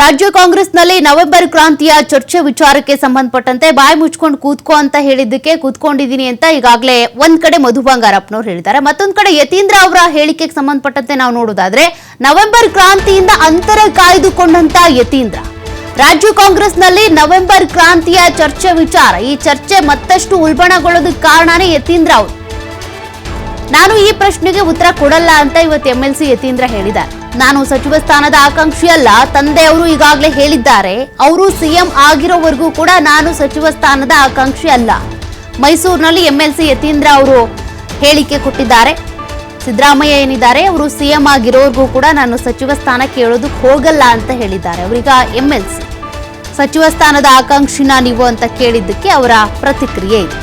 ರಾಜ್ಯ ಕಾಂಗ್ರೆಸ್ನಲ್ಲಿ ನವೆಂಬರ್ ಕ್ರಾಂತಿಯ ಚರ್ಚೆ ವಿಚಾರಕ್ಕೆ ಸಂಬಂಧಪಟ್ಟಂತೆ ಬಾಯಿ ಮುಚ್ಕೊಂಡು ಕೂತ್ಕೋ ಅಂತ ಹೇಳಿದ್ದಕ್ಕೆ ಕೂತ್ಕೊಂಡಿದ್ದೀನಿ ಅಂತ ಈಗಾಗಲೇ ಒಂದ್ ಕಡೆ ಮಧು ಬಂಗಾರಪ್ಪನವ್ರು ಹೇಳಿದ್ದಾರೆ. ಮತ್ತೊಂದ್ ಕಡೆ ಯತೀಂದ್ರ ಅವರ ಹೇಳಿಕೆಗೆ ಸಂಬಂಧಪಟ್ಟಂತೆ ನಾವು ನೋಡೋದಾದ್ರೆ, ನವೆಂಬರ್ ಕ್ರಾಂತಿಯಿಂದ ಅಂತರ ಕಾಯ್ದುಕೊಂಡಂತ ಯತೀಂದ್ರ. ರಾಜ್ಯ ಕಾಂಗ್ರೆಸ್ನಲ್ಲಿ ನವೆಂಬರ್ ಕ್ರಾಂತಿಯ ಚರ್ಚೆ ವಿಚಾರ. ಈ ಚರ್ಚೆ ಮತ್ತಷ್ಟು ಉಲ್ಬಣಗೊಳ್ಳೋದಕ್ಕೆ ಕಾರಣನೇ ಯತೀಂದ್ರ ಅವರು. ನಾನು ಈ ಪ್ರಶ್ನೆಗೆ ಉತ್ತರ ಕೊಡಲ್ಲ ಅಂತ ಇವತ್ತು ಎಂಎಲ್ಸಿ ಯತೀಂದ್ರ ಹೇಳಿದ್ದಾರೆ. ನಾನು ಸಚಿವ ಸ್ಥಾನದ ಆಕಾಂಕ್ಷಿ ಅಲ್ಲ ತಂದೆಯವರು ಈಗಾಗಲೇ ಹೇಳಿದ್ದಾರೆ. ಅವರು ಸಿಎಂ ಆಗಿರೋವರೆಗೂ ಕೂಡ ನಾನು ಸಚಿವ ಸ್ಥಾನದ ಆಕಾಂಕ್ಷಿ ಅಲ್ಲ. ಮೈಸೂರಿನಲ್ಲಿ ಎಂಎಲ್ಸಿ ಯತೀಂದ್ರ ಅವರು ಹೇಳಿಕೆ ಕೊಟ್ಟಿದ್ದಾರೆ. ಸಿದ್ದರಾಮಯ್ಯ ಏನಿದ್ದಾರೆ, ಅವರು ಸಿಎಂ ಆಗಿರೋವರೆಗೂ ಕೂಡ ನಾನು ಸಚಿವ ಸ್ಥಾನ ಕೇಳೋದಕ್ಕೆ ಹೋಗಲ್ಲ ಅಂತ ಹೇಳಿದ್ದಾರೆ. ಅವರೀಗ ಎಂ ಎಲ್ ಸಿ ಸಚಿವ ಸ್ಥಾನದ ಆಕಾಂಕ್ಷಿನ ನೀವು ಅಂತ ಕೇಳಿದ್ದಕ್ಕೆ ಅವರ ಪ್ರತಿಕ್ರಿಯೆ ಇದೆ.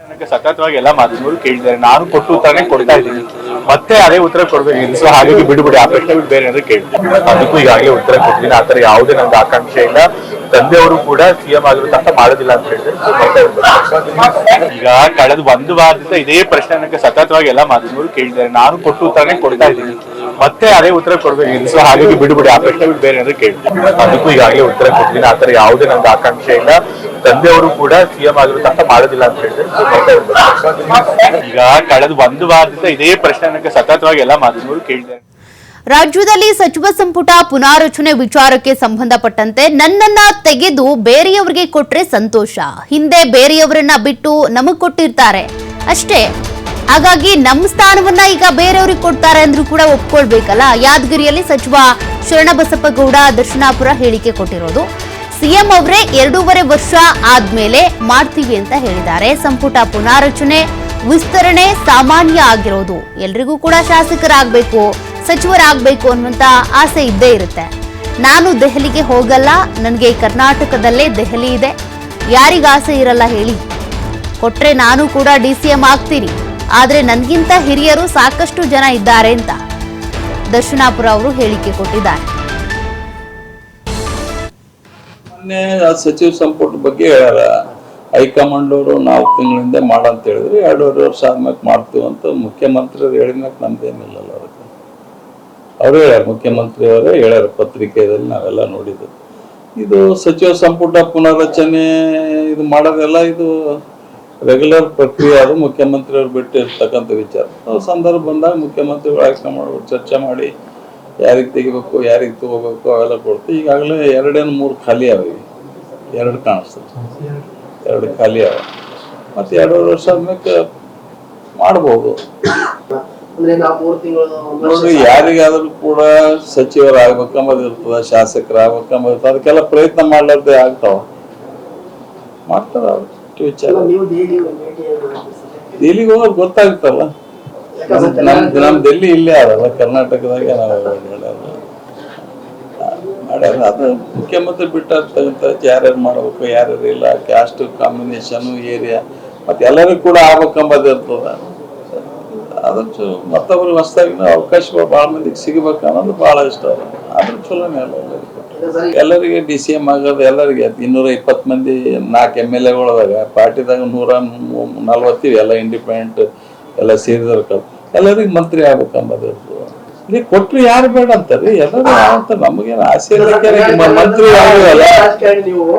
ನನಗೆ ಸತತವಾಗಿ ಎಲ್ಲ ಮಾಧ್ಯಮಗಳು ಕೇಳಿದ್ದಾರೆ. ನಾನು ಕೊಟ್ಟು ಉತ್ತರನೇ ಕೊಡ್ತಾ ಇದ್ದೀನಿ. ಮತ್ತೆ ಅದೇ ಉತ್ತರ ಕೊಡ್ಬೇಕು. ಸೊ ಹಾಗಾಗಿ ಬಿಡ್ಬಿಡಿ ಆ ಪ್ರಶ್ನೆ ಬೇರೆ ಏನಾದ್ರು ಕೇಳ್ತೀನಿ ಅದಕ್ಕೂ ಈಗಾಗಲೇ ಉತ್ತರ ಕೊಡ್ತೀನಿ ಆ ಯಾವುದೇ ನಮ್ದು ಆಕಾಂಕ್ಷೆ ಇಲ್ಲ. ತಂದೆಯವರು ಕೂಡ ಸಿಎಂ ಆಗಿರೋ ತನಕ ಮಾಡೋದಿಲ್ಲ ಅಂತ ಹೇಳಿದ್ರೆ ಈಗ ಕಳೆದ ಒಂದು ವಾರದಿಂದ ಇದೇ ಪ್ರಶ್ನೆ ನನಗೆ ಸತತವಾಗಿ ಎಲ್ಲ ಮಾಧ್ಯಮಗಳು ಕೇಳಿದ್ದಾರೆ. ನಾನು ಕೊಟ್ಟು ಉತ್ತರನೇ ಕೊಡ್ತಾ ಇದ್ದೀನಿ. ಮತ್ತೆ ಅದೇ ಉತ್ತರ ಕೊಡ್ಬೇಕು. ಸೊ ಹಾಗಾಗಿ ಬಿಡ್ಬಿಡಿ ಆ ಪ್ರಶ್ನೆ ಬೇರೆ ಏನಾದ್ರು ಕೇಳ್ತೀನಿ ಅದಕ್ಕೂ ಈಗಾಗಲೇ ಉತ್ತರ ಕೊಡ್ತೀನಿ ಆ ಯಾವುದೇ ನಮ್ದು ಆಕಾಂಕ್ಷೆ ಇಲ್ಲ. ತಂದೆಯವರು ಕೂಡ ಸಿಎಂ ಆಗಿರೋ ತನಕ ಮಾಡೋದಿಲ್ಲ ಅಂತ ಹೇಳಿದ್ರೆ. ಈಗ ಕಳೆದ ಒಂದು ವಾರದಿಂದ ಇದೇ ಪ್ರಶ್ನೆ ನನಗೆ ಸತತವಾಗಿ ಎಲ್ಲ ಮಾಧ್ಯಮಗಳು ಕೇಳಿದ್ದಾರೆ. ರಾಜ್ಯದಲ್ಲಿ ಸಚಿವ ಸಂಪುಟ ಪುನಾರಚನೆ ವಿಚಾರಕ್ಕೆ ಸಂಬಂಧಪಟ್ಟಂತೆ ನನ್ನನ್ನ ತೆಗೆದು ಬೇರೆಯವರಿಗೆ ಕೊಟ್ರೆ ಸಂತೋಷ. ಹಿಂದೆ ಬೇರೆಯವರನ್ನ ಬಿಟ್ಟು ನಮಗ್ ಕೊಟ್ಟಿರ್ತಾರೆ. ಅಷ್ಟೇ. ಹಾಗಾಗಿ ನಮ್ಮ ಸ್ಥಾನವನ್ನ ಈಗ ಬೇರೆಯವ್ರಿಗೆ ಕೊಡ್ತಾರೆ ಅಂದ್ರೂ ಕೂಡ ಒಪ್ಕೊಳ್ಬೇಕಲ್ಲ? ಯಾದಗಿರಿಯಲ್ಲಿ ಸಚಿವ ಶರಣಬಸಪ್ಪಗೌಡ ದರ್ಶನಾಪುರ ಹೇಳಿಕೆ ಕೊಟ್ಟಿರೋದು. ಸಿಎಂ ಅವರೇ ಎರಡೂವರೆ ವರ್ಷ ಆದ್ಮೇಲೆ ಮಾಡ್ತೀವಿ ಅಂತ ಹೇಳಿದ್ದಾರೆ. ಸಂಪುಟ ಪುನಾರಚನೆ, ವಿಸ್ತರಣೆ ಸಾಮಾನ್ಯ ಆಗಿರೋದು. ಎಲ್ರಿಗೂ ಕೂಡ ಶಾಸಕರಾಗಬೇಕು, ಸಚಿವರಾಗಬೇಕು ಅನ್ನುವಂತ ಆಸೆ ಇದ್ದೇ ಇರುತ್ತೆ. ನಾನು ದೆಹಲಿಗೆ ಹೋಗಲ್ಲ, ನನಗೆ ಕರ್ನಾಟಕದಲ್ಲೇ ದೆಹಲಿ ಇದೆ. ಯಾರಿಗ ಆಸೆ ಇರಲ್ಲ ಹೇಳಿ. ಕೊಟ್ರೆ ನಾನು ಕೂಡ ಡಿ ಸಿ ಎಂ ಆಗ್ತೀನಿ. ಆದರೆ ನನಗಿಂತ ಹಿರಿಯರು ಸಾಕಷ್ಟು ಜನ ಇದ್ದಾರೆ ಅಂತ ದರ್ಶನಾಪುರ ಅವರು ಹೇಳಿಕೆ ಕೊಟ್ಟಿದ್ದಾರೆ. ಮೊನ್ನೆ ಆ ಸಚಿವ ಸಂಪುಟ ಬಗ್ಗೆ ಹೇಳ್ಯಾರ ಹೈಕಮಾಂಡ್ ಅವರು ನಾಲ್ಕು ತಿಂಗಳಿಂದ ಮಾಡಂತ ಹೇಳಿದ್ರು ಎರಡೂವರೆ ವರ್ಷ ಆದ್ಮೇಲೆ ಮಾಡ್ತೀವಿ ಅಂತ ಮುಖ್ಯಮಂತ್ರಿ ಹೇಳಿದ್ಮೇಲೆ ನಮ್ದೇನಿಲ್ಲಲ್ಲ ಅದಕ್ಕೆ. ಅವರು ಹೇಳ್ಯಾರ ಮುಖ್ಯಮಂತ್ರಿ ಅವರೇ ಹೇಳ್ಯಾರ ಪತ್ರಿಕೆಯಲ್ಲಿ ನಾವೆಲ್ಲ ನೋಡಿದ್ದು. ಇದು ಸಚಿವ ಸಂಪುಟ ಪುನರ್ರಚನೆ ಇದು ಮಾಡೋದೆಲ್ಲ ಇದು ರೆಗ್ಯುಲರ್ ಪ್ರಕ್ರಿಯೆ ಅದು ಮುಖ್ಯಮಂತ್ರಿಯವ್ರು ಬಿಟ್ಟಿರ್ತಕ್ಕಂಥ ವಿಚಾರ. ಸಂದರ್ಭ ಬಂದಾಗ ಮುಖ್ಯಮಂತ್ರಿಗಳು ಆಯ್ಕೆ ಮಾಡಿ ಚರ್ಚೆ ಮಾಡಿ ಯಾರಿಗೆ ತೆಗಿಬೇಕು ಯಾರಿಗೆ ತಗೋಬೇಕು ಅವೆಲ್ಲ ಕೊಡ್ತು ಈಗಾಗಲೇ ಎರಡೇನು ಮೂರು ಖಾಲಿ ಅವ. ಈಗ. ಎರಡು ಕಾಣಿಸ್ತದೆ ಎರಡು ಖಾಲಿ ಅವ. ಮತ್ತೆ ಎರಡೂವರೆ ವರ್ಷ ಆದ್ಮೇಲೆ ಮಾಡ್ಬೋದು. ನೋಡ್ರಿ ಯಾರಿಗಾದ್ರೂ ಕೂಡ ಸಚಿವರಾಗ್ಬೇಕಂಬುದು ಇರ್ತದ ಶಾಸಕರ ಇರ್ತದ ಅದಕ್ಕೆಲ್ಲ ಪ್ರಯತ್ನ ಮಾಡ್ಲಾರ್ದೆ ಆಗ್ತಾವ. ಮಾಡ್ತಾರ ವಿಚಾರ. ಮಾಡ್ತೀವಿ ದಿಲ್ಲಿಗೆ ಹೋಗೋದು ಗೊತ್ತಾಗ್ತಲ್ಲ. ನಮ್ ದೆಲ್ಲಿ ಡೆಲ್ಲಿ ಇಲ್ಲೇ ಅದಲ್ಲ ಕರ್ನಾಟಕದಾಗೆ ನಾವು ಮಾಡ್ಯಾರ ಮಾಡ್ಯಾರ ಅದು ಮುಖ್ಯಮಂತ್ರಿ ಬಿಟ್ಟಿರ್ತಕ್ಕಂಥ ಯಾರ್ಯಾರು ಮಾಡ್ಬೇಕು ಯಾರ್ಯಾರು ಇಲ್ಲ ಕ್ಯಾಸ್ಟ್ ಕಾಂಬಿನೇಷನ್ ಏರಿಯಾ ಮತ್ತೆ ಎಲ್ಲರಿಗೂ ಕೂಡ ಆಗ್ಬೇಕಂಬದು ಇರ್ತದ ಅದಕ್ಕೆ ಮತ್ತೊಬ್ರಿಗೆ ಹೊಸದಾಗಿ ಅವಕಾಶ ಭಾಳ ಮಂದಿಗೆ ಸಿಗಬೇಕು ಅನ್ನೋದು ಭಾಳ ಇಷ್ಟ ಆದ್ರೂ ಚಲೋನೇ ಅಲ್ಲ ಎಲ್ಲರಿಗೂ. ಡಿ ಸಿ ಎಂ ಆಗೋದು ಎಲ್ಲರಿಗೆ ಇನ್ನೂರ ಇಪ್ಪತ್ ಮಂದಿ ನಾಲ್ಕು ಎಂ ಎಲ್ ಎಗಳದಾಗ ಪಾರ್ಟಿದಾಗ ನೂರ ನಲ್ವತ್ತಿವಿ ಎಲ್ಲ ಇಂಡಿಪೆಂಡೆಂಟ್ ಎಲ್ಲ ಸೇರಿದವ್ರ ಎಲ್ಲರಿಗೆ ಮಂತ್ರಿ ಆಗ್ಬೇಕಂಬದು. ಇರ್ತದೆ ಇಲ್ಲಿ ಕೊಟ್ರು ಯಾರು ಬೇಡ ಅಂತಾರೆ. ಎಲ್ಲರೂ ಅಂತ ನಮಗೇನು ಆಸೆ ಮಂತ್ರಿ ಆಗಿವಲ್ಲ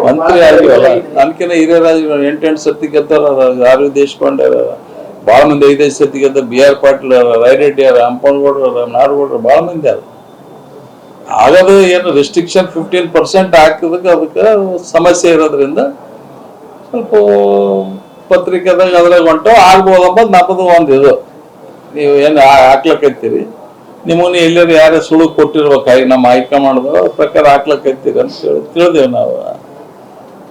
ಮಂತ್ರಿ ಆಗಿವಲ್ಲ ನನ್ಕಿನ ಹಿರಿಯ ರಾಜ ಎಂಟೆಂಟು ಸತಿ ಗೆದ್ದಾರ ಆರ್ ದೇಶಪಾಂಡೆ ಭಾಳ ಮಂದಿ ಐದೈದು ಸತಿ ಗೆದ್ದ ಬಿ ಆರ್ ಪಾಟೀಲ್ ಅದಾರ ರೈರೆಡ್ಡಿ ಅದಾರ ಹಂಪನಗೌಡ್ರು ಅದಾರ ನಾಡಗೌಡ್ರು ಭಾಳ ಮಂದಿ ಅದ ಆಗದು ಏನು ರೆಸ್ಟ್ರಿಕ್ಷನ್ ಫಿಫ್ಟೀನ್ ಪರ್ಸೆಂಟ್ ಹಾಕಿದಕ್ಕೆ ಅದಕ್ಕೆ ಸಮಸ್ಯೆ ಇರೋದ್ರಿಂದ ಸ್ವಲ್ಪ ಪತ್ರಿಕೆದಾಗ ಅದ್ರಾಗ ಹೊಂಟು ಆಗ್ಬೋದು ಅಂಬದು ನಮ್ಮದು ಒಂದು ಇದು. ನೀವು ಏನು ಹಾಕ್ಲಕ್ಕೈತೀರಿ? ನಿಮ್ಮನ್ನ ಎಲ್ಲರೂ ಯಾರೇ ಸುಳ್ಳು ಕೊಟ್ಟಿರ್ಬೇಕಾಗಿ ನಮ್ಮ ಹೈಕಮಾಂಡ್ ಪ್ರಕಾರ ಹಾಕ್ಲಕ್ಕೈತೀರಿ ಅಂತ ಹೇಳಿ ತಿಳಿದೇವು ನಾವು.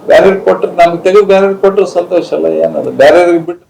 ಬೇರೆಯವ್ರಿಗೆ ಕೊಟ್ಟರೆ ನಮ್ಗೆ ತೆಗೆದು ಬೇರೆಯವ್ರಿಗೆ ಕೊಟ್ಟರೆ ಸಂತೋಷ ಅಲ್ಲ, ಏನದು? ಬೇರೆಯವ್ರಿಗೆ ಬಿಟ್ಟು